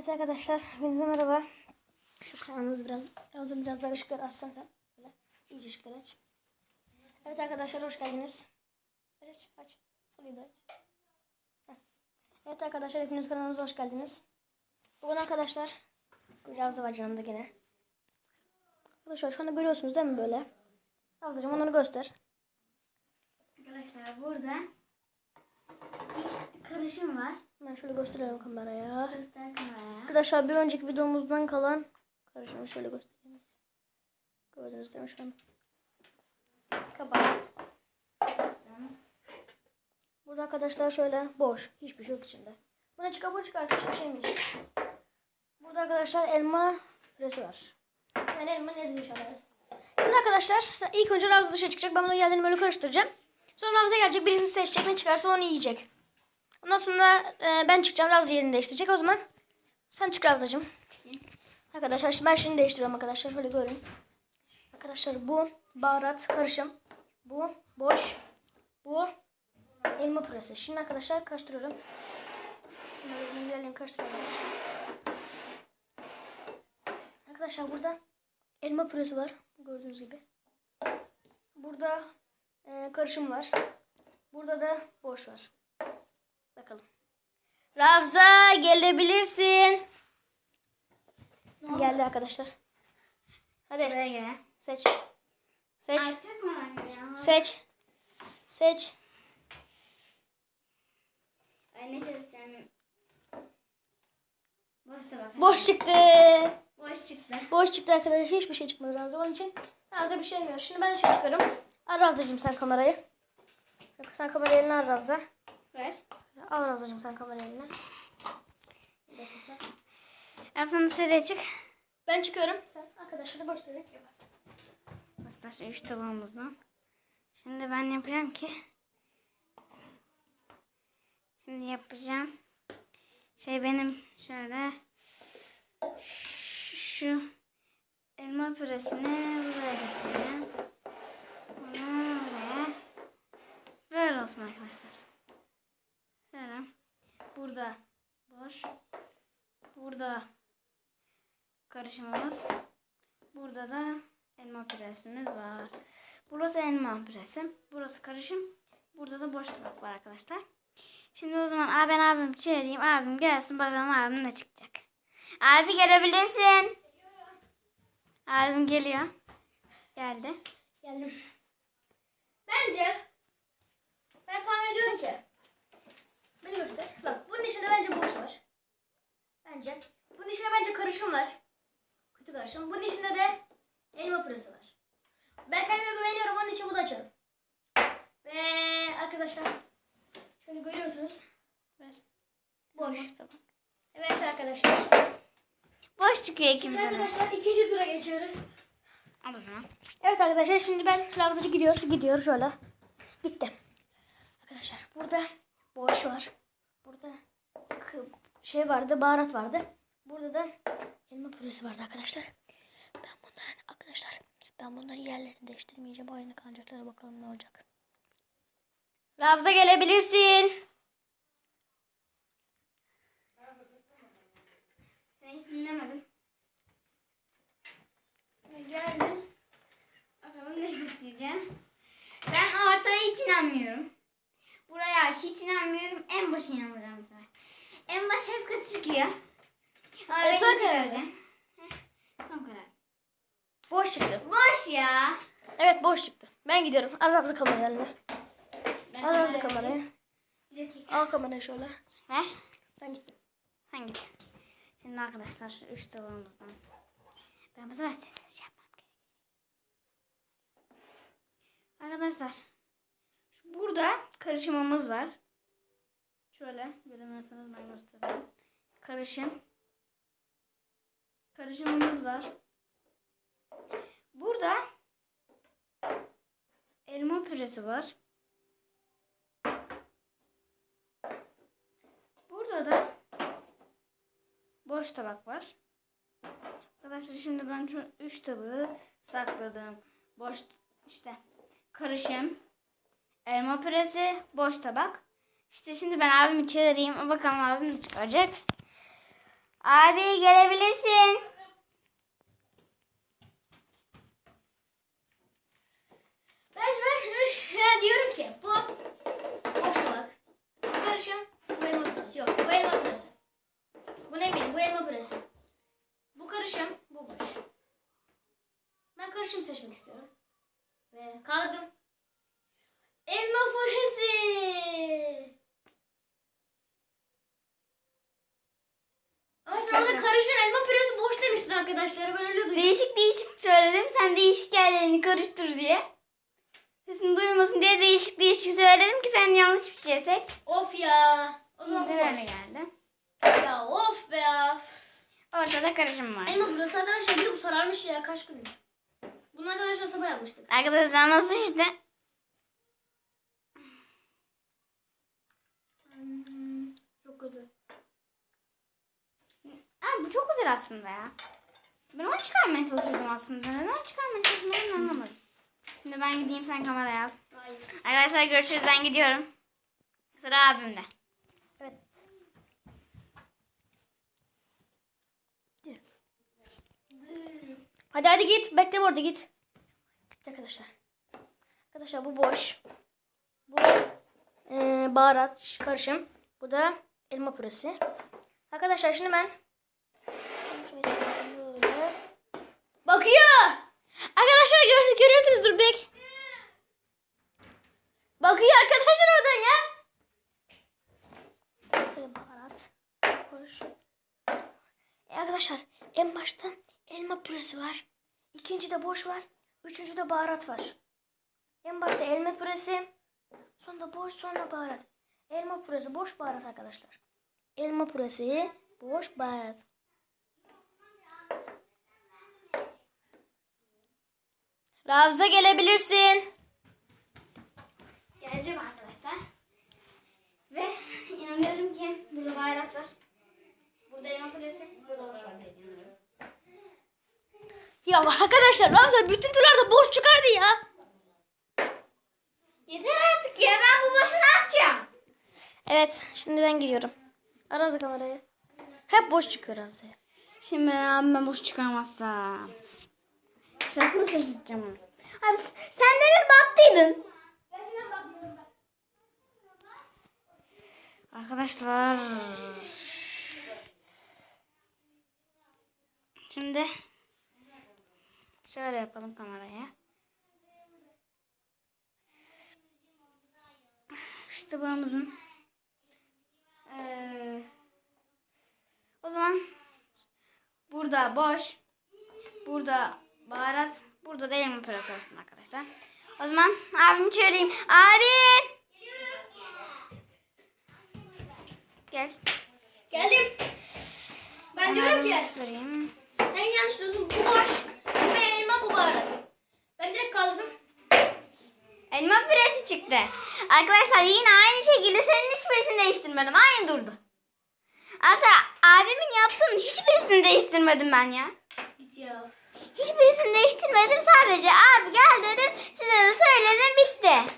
Evet arkadaşlar, hepinize merhaba. Şu kanalımız biraz, da- biraz daha ışıkları açsan sen. Böyle iyice ışıkları aç. Evet arkadaşlar, hoş geldiniz. Aç, aç. Sarıyı da aç. Heh. Evet arkadaşlar, hepiniz kanalımıza hoş geldiniz. Bugün arkadaşlar, da var canımda gene. Arkadaşlar şu anda görüyorsunuz değil mi böyle? Hazırcığım onları göster. Arkadaşlar burada karışım var. Ben şöyle gösterelim kameraya. Göster kameraya. Arkadaşlar bir önceki videomuzdan kalan karışımı şöyle göstereyim. Gördünüz değil mi şu an? Kapat. Burada arkadaşlar şöyle boş. Hiçbir şey yok içinde. Bunu çıkarıp çıkarsa hiçbir şey yemeyecek. Burada arkadaşlar elma püresi var. Yani elma nezih inşallah. Şimdi arkadaşlar ilk önce Ravza dışarı çıkacak. Ben bunu yerlerini böyle karıştıracağım. Sonra Ravza gelecek. Birisini seçecek. Ne çıkarsa onu yiyecek. Ondan sonra e, ben çıkacağım. Ravza yerini değiştirecek. O zaman sen çık Ravzacığım. Arkadaşlar şimdi ben şimdi değiştiriyorum arkadaşlar. Şöyle görün. Arkadaşlar bu baharat karışım. Bu boş. Bu elma püresi. Şimdi arkadaşlar karıştırıyorum. Karıştırıyorum arkadaşlar. Arkadaşlar burada elma püresi var. Gördüğünüz gibi. Burada e, karışım var. Burada da boş var. Bakalım. Ravza gelebilirsin. Geldi arkadaşlar. Hadi Buraya gel. seç. Seç. Mı anne? Seç. Seç. Ay ne seçeceğim? Boş çıktı. Boş çıktı. Boş çıktı arkadaşlar. Hiçbir şey çıkmadı Ravza. Onun için Ravza bir şey yemiyor. Şimdi ben de şey çıkarım. Al Ravzacığım sen kamerayı. Yok, sen kamerayı eline al Ravza. Ver. Al Ravzacığım sen kamerayı eline. Yapsan dışarıya çık. Ben çıkıyorum. Sen arkadaşlara göstererek yaparsın. Arkadaşlar üç tabağımızdan. Şimdi ben yapacağım ki. Şimdi yapacağım. Şey benim şöyle şu elma püresini buraya getireceğim. Bunu buraya. Böyle olsun arkadaşlar. Şöyle. Burada boş. Burada karışımımız. Burada da elma püresimiz var. Burası elma püresi. Burası karışım. Burada da boş tabak var arkadaşlar. Şimdi o zaman abi ben abimi çağırayım. Abim gelsin bakalım abim ne çıkacak. Abi gelebilirsin. Abim geliyor. Geldi. Geldim. Bence ben tahmin ediyorum ki beni göster. Bak bunun içinde bence boş var. Bence. Bunun içinde bence karışım var. Kötü karışım. Bunun içinde de elma püresi var. Ben kendime güveniyorum. Onun için bunu açarım. Ve arkadaşlar şöyle görüyorsunuz. Boş. Boş. Evet arkadaşlar. Boş çıkıyor Şimdi ikimizden. de. arkadaşlar ikinci tura geçiyoruz. Al o zaman. Evet arkadaşlar şimdi ben Ravzacı gidiyor. Gidiyor şöyle. Gitti. Arkadaşlar burada boş var. Burada şey vardı baharat vardı. Burada da elma püresi vardı arkadaşlar. Ben bunların arkadaşlar ben bunların yerlerini değiştirmeyeceğim. Aynı kalacaklar bakalım ne olacak. Ravza gelebilirsin. Ben hiç dinlemedim. Geldim. Bakalım ne seçeceğim. Ben ortaya hiç inanmıyorum. Buraya hiç inanmıyorum. En başa inanacağım sefer. En baş hep kötü çıkıyor. E, son karar. Heh, Son karar. Boş çıktı. Boş ya. Evet boş çıktı. Ben gidiyorum. Eline. Ben Al Ravza kamerayı-. Al kamerayı şöyle. Ver. Ben gittim. Sen git. Şimdi arkadaşlar şu üç tabağımızdan. Ben bu sefer sessiz yapmam gerekecek. Arkadaşlar. şu Burada karışımımız var. Şöyle göremiyorsanız ben göstereyim. Karışım. Karışımımız var. Burada elma püresi var. Burada da boş tabak var. Arkadaşlar şimdi ben şu üç tabağı sakladım. Boş işte karışım, elma püresi, boş tabak. İşte şimdi ben abimi çağırayım. Bakalım abim ne çıkaracak. Abi gelebilirsin. Ben, ben diyorum ki bu boş tabak. Bu karışım bu elma püresi. Yok bu elma püresi. Bu ne bileyim bu elma püresi. Bu karışım bu boş. Ben karışım seçmek istiyorum. Ve kaldım. Elma püresi. Ama sen orada Karışım. elma püresi boş demiştin arkadaşlar. Ben öyle duydum. Değişik değişik söyledim. Sen değişik yerlerini karıştır diye. Sesin duyulmasın diye değişik değişik söyledim ki sen yanlış bir şey seç. Of ya. O zaman bu boş. geldi. Ya of be ya. Ortada karışım var. Elma burası arkadaşlar bir de bu sararmış ya kaç gündür. Bunu arkadaşlar sabah yapmıştık. Arkadaşlar nasıl işte? Hmm, Çok kötü. Abi bu çok güzel aslında ya. Ben onu çıkarmaya çalışıyordum aslında. Neden çıkarmaya çalışmadığımı anlamadım. Şimdi ben gideyim sen kameraya yaz. Hayır. Arkadaşlar görüşürüz ben gidiyorum. Sıra abimde. Evet. Hadi hadi git. Bekle orada git. Git arkadaşlar. Arkadaşlar bu boş. Bu eee, baharat karışım. Bu da elma püresi. Arkadaşlar şimdi ben Bakıyor. Arkadaşlar gör, görüyorsunuz dur bek. Bakıyor arkadaşlar oradan ya. Baharat. Hoş. E arkadaşlar en başta elma püresi var. İkinci de boş var. Üçüncü de baharat var. En başta elma püresi. Sonra boş sonra baharat. Elma püresi boş baharat arkadaşlar. Elma püresi boş baharat. Ravza gelebilirsin. Geldim arkadaşlar. Ve inanıyorum ki burada baharat var. Burada elma püresi, burada boş var diye inanıyorum. Ya arkadaşlar Ravza bütün turlarda boş çıkardı ya. Yeter artık ya ben bu boşu ne yapacağım? Evet şimdi ben gidiyorum. Aranızda kamerayı. Hep boş çıkıyor Ravza'ya. Şimdi abi ben boş çıkarmazsam. Şaşını şaşırtacağım. Abi sen demin baktıydın. Arkadaşlar. Şimdi şöyle yapalım kameraya. Şu tabağımızın eee, o zaman burada boş, burada baharat, burada da elma püresi olsun arkadaşlar. O zaman abimi çağırayım. Abi! Gel. Geldim. Ben diyorum ki Göstereyim. sen yanlış diyorsun. Bu boş. Bu elma bu baharat. Ben direkt kaldırdım. Elma püresi çıktı. Arkadaşlar yine aynı şekilde senin hiçbirisini değiştirmedim. Aynı durdu. Arkadaşlar abimin yaptığının hiçbirisini değiştirmedim ben ya. Git ya. Hiçbirisini değiştirmedim. Sadece abi gel dedim. Size de söyledim bitti.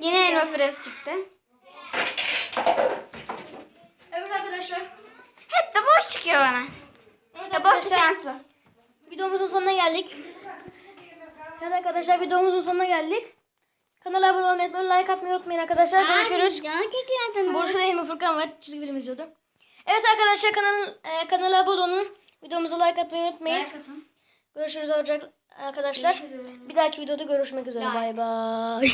Yine elma püresi çıktı. Evet arkadaşlar. Hep de boş çıkıyor bana. Evet Ya boş arkadaşlar. Şanslı. Videomuzun sonuna geldik. Evet arkadaşlar videomuzun sonuna geldik. Kanala abone olmayı. Like atmayı unutmayın arkadaşlar. Görüşürüz. Burada da Elma Furkan var. Çizgi film izliyordu. Evet arkadaşlar kanal, e, kanala abone olun. Videomuza like atmayı unutmayın. Görüşürüz olacak arkadaşlar. Bir dahaki videoda görüşmek üzere. Bay bay.